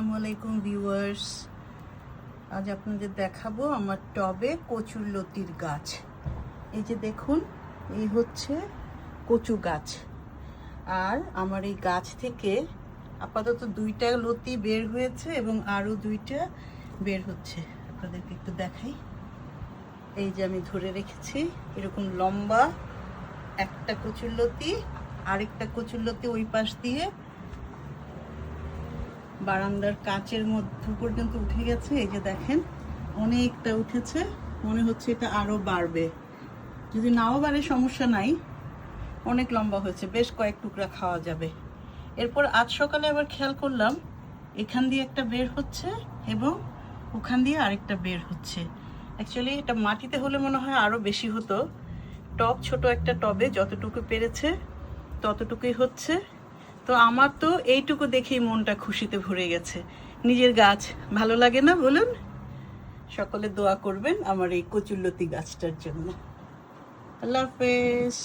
আসসালামু আলাইকুম ভিউয়ার্স। আজ আপনাদের দেখাবো আমার টবে কচুর লতির গাছ। এই যে দেখুন, এই হচ্ছে কচু গাছ। আর আমার এই গাছ থেকে আপাতত দুইটা লতি বের হয়েছে এবং আরও দুইটা বের হচ্ছে। আপনাদেরকে একটু দেখাই। এই যে আমি ধরে রেখেছি, এরকম লম্বা একটা কচুর লতি, আরেকটা কচুর লতি ওই পাশ দিয়ে বারান্দার কাচের মধ্য পর্যন্ত উঠে গেছে, এই যে দেখেন, অনেকটা উঠেছে, মনে হচ্ছে এটা আরও বাড়বে। যদি নাও বাড়ে, সমস্যা নাই, অনেক লম্বা হয়েছে, বেশ কয়েক টুকরা খাওয়া যাবে। এরপর আজ সকালে আবার খেয়াল করলাম, এখান দিয়ে একটা বের হচ্ছে এবং ওখান দিয়ে আরেকটা বের হচ্ছে। অ্যাকচুয়ালি এটা মাটিতে হলে মনে হয় আরও বেশি হতো। টব, ছোট একটা টবে যতটুকু পেরেছে, ততটুকুই হচ্ছে। তো আমার তো এইটুকু দেখেই মনটা খুশিতে ভরে গেছে। নিজের গাছ ভালো লাগে না বলুন? সকলে দোয়া করবেন আমার এই কচুল্লতি গাছটার জন্য। আল্লাহ হাফেজ।